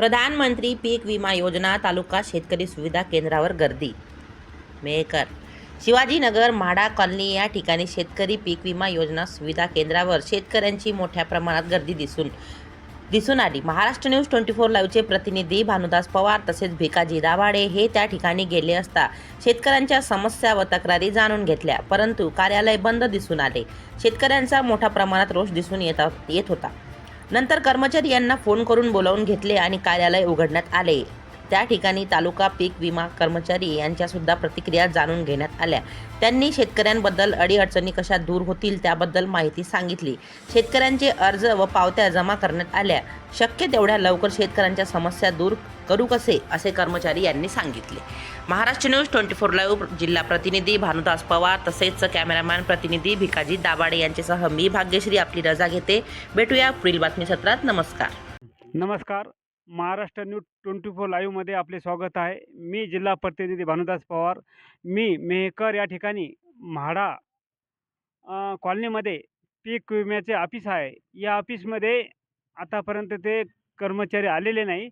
प्रधानमंत्री पीक विमा योजना तालुका शेतकरी सुविधा केंद्रावर गर्दी. मेहकर शिवाजीनगर म्हाडा कॉलनी या ठिकाणी शेतकरी पीक विमा योजना सुविधा केंद्रावर शेतकऱ्यांची मोठ्या प्रमाणात गर्दी दिसून दिसून आली. महाराष्ट्र न्यूज ट्वेंटी फोर लाईव्हचे प्रतिनिधी भानुदास पवार तसेच भिकाजी दाभाडे हे त्या ठिकाणी गेले असता शेतकऱ्यांच्या समस्या व तक्रारी जाणून घेतल्या परंतु कार्यालय बंद दिसून आले. शेतकऱ्यांचा मोठ्या प्रमाणात रोष दिसून येत येत होता. नंतर कर्मचारी यांना फोन करून बोलावून घेतले आणि कार्यालय उघडण्यात आले. त्या ठिकाणी तालुका पीक विमा कर्मचारी यांच्यासुद्धा प्रतिक्रिया जाणून घेण्यात आल्या. त्यांनी शेतकऱ्यांबद्दल अडीअडचणी कशा दूर होतील त्याबद्दल माहिती सांगितली. शेतकऱ्यांचे अर्ज व पावत्या जमा करण्यात आल्या. शक्य तेवढ्या लवकर शेतकऱ्यांच्या समस्या दूर करू कसे असे कर्मचारी यांनी सांगितले. Maharashtra news twenty four live जिल्हा प्रतिनिधी भानुदास पवार तसेच कॅमेरामॅन प्रतिनिधी भिकाजी दाभाडे यांच्यासह मी भाग्यश्री आपली रजा घेते. भेटूया पुढील बातमी सत्रात नमस्कार. नमस्कार. महाराष्ट्र न्यूज ट्वेंटी फोर लाईव्हमध्ये आपले स्वागत आहे. मी जिल्हा प्रतिनिधी भानुदास पवार. मी मेहकर या ठिकाणी म्हाडा कॉलनीमध्ये पीक विम्याचे ऑफिस आहे. या ऑफिसमध्ये आतापर्यंत ते कर्मचारी आलेले नाही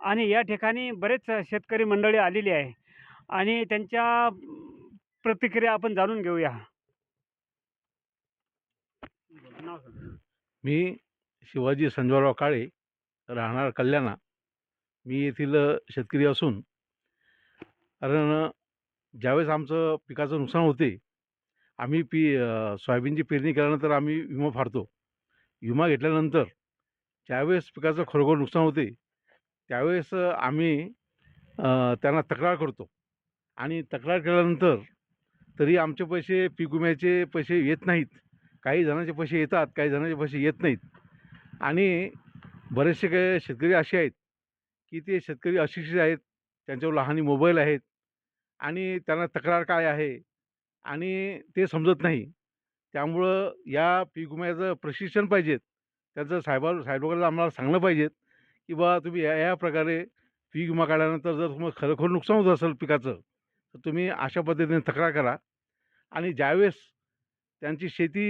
आणि या ठिकाणी बरेच शेतकरी मंडळी आलेली आहे आणि त्यांच्या प्रतिक्रिया आपण जाणून घेऊया. मी शिवाजी संजयराव काळे राहणार कल्याणा. मी येथील शेतकरी असून कारण ज्यावेळेस आमचं पिकाचं नुकसान होते आम्ही पी सोयाबीनची पेरणी केल्यानंतर आम्ही विमा फाडतो. विमा घेतल्यानंतर ज्यावेळेस पिकाचं खरोखर नुकसान होते त्यावेळेस आम्ही त्यांना तक्रार करतो. आणि तक्रार केल्यानंतर तरी आमचे पैसे पीक विम्याचे पैसे येत नाहीत. काही जणांचे पैसे येतात काही जणांचे पैसे येत नाहीत. आणि बरेचसे काही शेतकरी असे आहेत की ते शेतकरी अशिक्षित आहेत त्यांच्यावर लहानी मोबाईल आहेत आणि त्यांना तक्रार काय आहे आणि ते समजत नाही. त्यामुळं या पीक विम्याचं प्रशिक्षण पाहिजेत. त्यांचं साहेबा साहेबांना आम्हाला सांगलं पाहिजेत की बा तुम्ही या या प्रकारे पीक विमा काढल्यानंतर जर तुम्हाला खरोखर नुकसान होत असेल पिकाचं तर तुम्ही अशा पद्धतीने तक्रार करा आणि ज्यावेळेस त्यांची शेती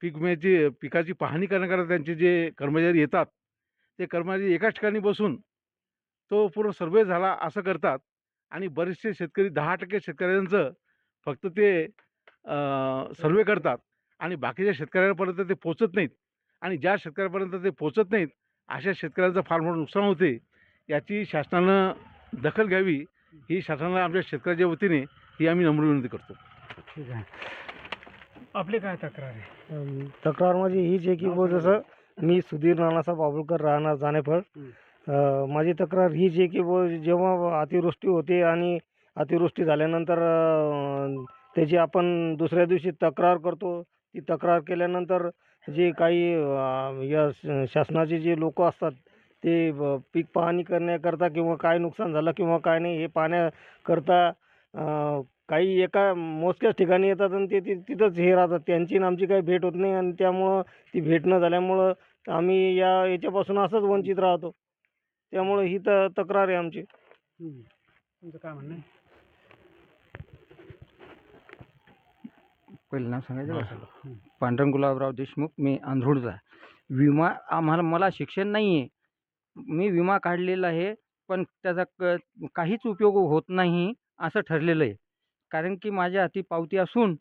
पीक विम्याची पिकाची पाहणी करण्याकरता त्यांचे जे कर्मचारी येतात ते कर्मचारी एकाच ठिकाणी बसून तो पूर्ण सर्वे झाला असं करतात आणि बरेचसे शेतकरी दहा टक्के शेतकऱ्यांचं फक्त ते सर्वे करतात आणि बाकीच्या शेतकऱ्यांपर्यंत ते पोचत नाहीत. आणि ज्या शेतकऱ्यापर्यंत ते पोचत नाहीत अशा शेतकऱ्यांचं फार मोठं नुकसान होते. याची शासनानं दखल घ्यावी ही शासनाला आमच्या शेतकऱ्याच्या वतीने ही आम्ही नम्र विनंती करतो. ठीक आहे. आपली काय तक्रार आहे? तक्रार माझी हीच आहे की जसं मी सुधीर नानासाहेब बाबुळकर राहणार जाणेफळ माझी तक्रार हीच आहे की जेव्हा अतिवृष्टी होते आणि अतिवृष्टी झाल्यानंतर त्याची आपण दुसऱ्या दिवशी तक्रार करतो. ती तक्रार केल्यानंतर जे काही या शासनाचे जे लोक असतात ते पीक पाहणी करण्याकरता किंवा काय नुकसान झालं किंवा काय नाही हे पाहण्याकरता काही एका मोजक्याच ठिकाणी येतात आणि ते ति- तिथंच हे राहतात. त्यांची आणि आमची काही भेट होत नाही आणि त्यामुळं ती भेट न झाल्यामुळं आम्ही या याच्यापासून असंच वंचित राहतो. त्यामुळं ही त तक्रार आहे आमची. तुमचं काय म्हणणं आहे? पहिलं नाव सांगायचं का. पांडुरंग गुलाबराव देशमुख. मी आंधळूचा विमा आम्हाला मला शिक्षण नाही आहे मी विमा काढलेला आहे पण त्याचा क काहीच उपयोग होत नाही असं ठरलेलं आहे. कारण की माझ्या हाती पावती असून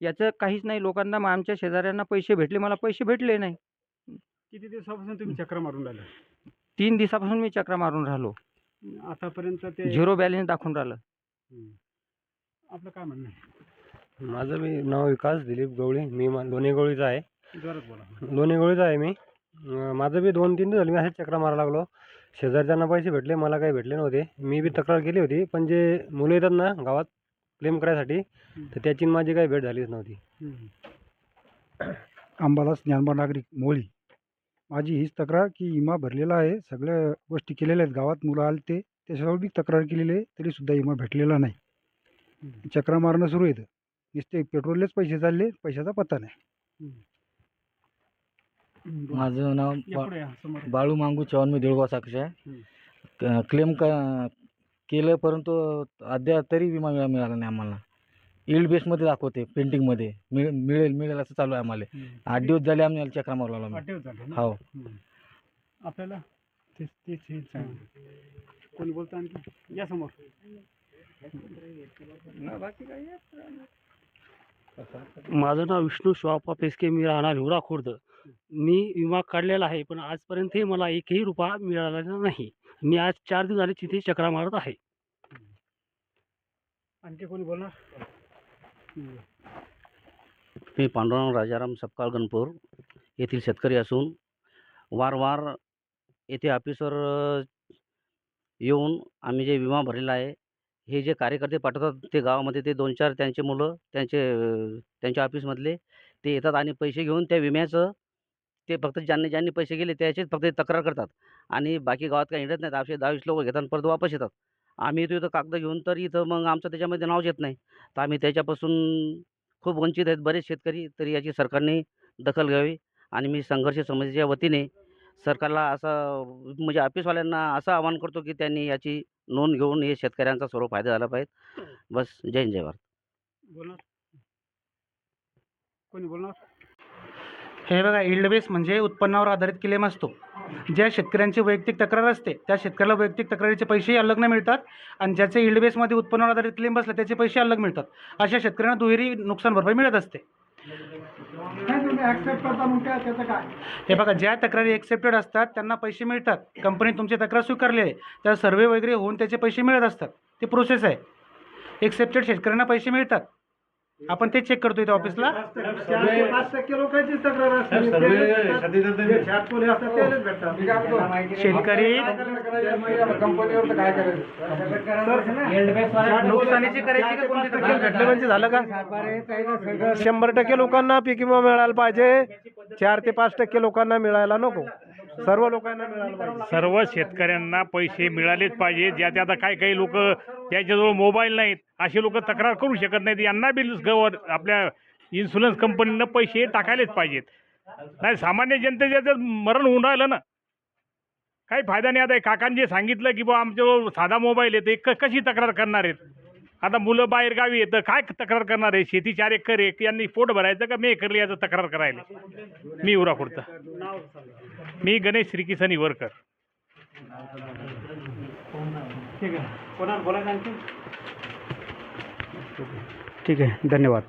याचं काहीच नाही. लोकांना मग आमच्या शेजाऱ्यांना पैसे भेटले मला पैसे भेटले नाही. किती दिवसापासून तुम्ही चक्र मारून राहिले? तीन दिवसापासून मी चक्रा मारून राहिलो. आतापर्यंत ते झिरो बॅलन्स दाखवून राहिलं. हम्म. आपलं काय म्हणणं आहे? माझं मी नाव विकास दिलीप गवळी. मी मा- लोणी गवळीचा आहे. जोरात बोला. लोणी गवळीचा आहे मी. अं, माझं बी दोन तीन दिवस झाले मी असेच चक्रा मारा लागलो. शेजारच्यांना पैसे भेटले मला काही भेटले नव्हते. मी बी तक्रार केली होती. पण जे मुलं येतात ना गावात क्लेम करायसाठी तर त्याची आणि माझी काही भेट झालीच नव्हती. अंबादास ज्ञानबा नागरिक मोळी. माझी हीच तक्रार की विमा भरलेला आहे. सगळ्या गोष्टी केलेल्या आहेत. गावात मुलं आले ते त्याच्याजवळ बी तक्रार केलेली आहे. तरीसुद्धा विमा भेटलेला नाही. चक्रा मारणं सुरू येतं नुसते पेट्रोललेच पैसे चालले पैशाचा पत्ता नाही. माझं नाव बा. बाळू मांगू चव्हाण मी देऊळगाव साक्षी आहे. क- क्लेम का केलं परंतु अद्याप तरी विमा मिळा मिळाला नाही आम्हाला. इल्ड बेसमध्ये दाखवते पेंटिंगमध्ये मिळ मिळेल मिळेल असं चालू आहे आम्हाला. आठ दिवस झाले आम्ही चक्रा मारू लागलो आठ आम्ही दिवस झाले ना? हो हम्म. आपल्याला तेच तेच आहे. कोणी बोलतं आणखी? या समोर. माझं नाव विष्णू शिवाप्पा पेसके मी राहणार हिवरा खुर्द. मी विमा काढलेला आहे पण आजपर्यंतही मला एकही रुपया मिळालेला नाही. मी आज चार दिवस झाले तिथे चक्रा मारत आहे. आणखी कोणी बोलणार? मी पांडुरंग राजाराम सपकाळ गणपूर येथील शेतकरी असून वारंवार येथे ऑफिसवर येऊन आम्ही जे विमा भरलेला आहे हे जे कार्यकर्ते पाठवतात ते गावामध्ये ते दोन चार त्यांचे मुलं त्यांचे त्यांच्या ऑफिसमधले ते येतात आणि पैसे घेऊन त्या विम्याचं ते फक्त ज्यांनी ज्यांनी पैसे गेले त्याचेच फक्त ते तक्रार करतात. आणि बाकी गावात काही हिंडत नाहीत. असे दहावीस लोक घेतात आणि परत वापस येतात. आम्ही येतो इथं कागद घेऊन तर इथं मग आमचं त्याच्यामध्ये नावच येत नाही. तर आम्ही त्याच्यापासून खूप वंचित आहेत बरेच शेतकरी. तरी याची सरकारने दखल घ्यावी. आणि मी संघर्ष समितीच्या वतीने सरकारला असं म्हणजे ऑफिसवाल्यांना असं आवाहन करतो की त्यांनी याची नोंद घेऊन हे शेतकऱ्यांचा सर्व फायदा झाला पाहिजे. बस जय हिंद जय भारत. बोलणार. कोणी बोलणार? हे बघा इल्ड बेस म्हणजे उत्पन्नावर आधारित क्लेम असतो. ज्या शेतकऱ्यांची वैयक्तिक तक्रार असते त्या शेतकऱ्याला वैयक्तिक तक्रारीचे पैसेही अलग न मिळतात आणि ज्याचे इल्ड बेसमध्ये उत्पन्नावर आधारित क्लेम बसला त्याचे पैसे अलग मिळतात. अशा शेतकऱ्यांना दुहेरी नुकसान भरपाई मिळत असते. हे बघा ज्या तक्रारी एक्सेप्टेड असतात त्यांना पैसे मिळतात. कंपनी तुमची तक्रार स्वीकारली आहे त्या सर्वे वगैरे होऊन त्याचे पैसे मिळत असतात. ते प्रोसेस आहे. एक्सेप्टेड शेतकऱ्यांना पैसे मिळतात. आपण ते चेक करतो इथे ऑफिसला पाच टक्के तक्रार असते शेतकरी नुकसानीची करायची का कोणती तक्रार? म्हणजे झालं का? शंभर टक्के लोकांना पीक विमा मिळायला पाहिजे. चार ते पाच टक्के लोकांना मिळायला नको. सर्व लोकांना पाहिजे. सर्व शेतकऱ्यांना पैसे मिळालेच पाहिजे. ज्या त्या आता काही काही लोक त्याच्याजवळ मोबाईल नाहीत असे लोक तक्रार करू शकत नाहीत. यांना बी गवर आपल्या इन्शुरन्स कंपनीनं पैसे टाकायलेच पाहिजेत. नाही सामान्य जनतेच्या जर मरण होऊन राहिलं ना. काही फायदा नाही आता. हे काकांनी जे सांगितलं की बा आमच्याजवळ साधा मोबाईल आहे ते क कशी तक्रार करणार आहेत? आता मुलं बाहेर गावी येतं. काय तक्रार करणार आहे? शेती चार एकर एक यांनी पोट भरायचं का? मी एकर याचं तक्रार करायला. मी उराखोडचा मी गणेश श्रीकिसन इवरकर. ठीक आहे. धन्यवाद.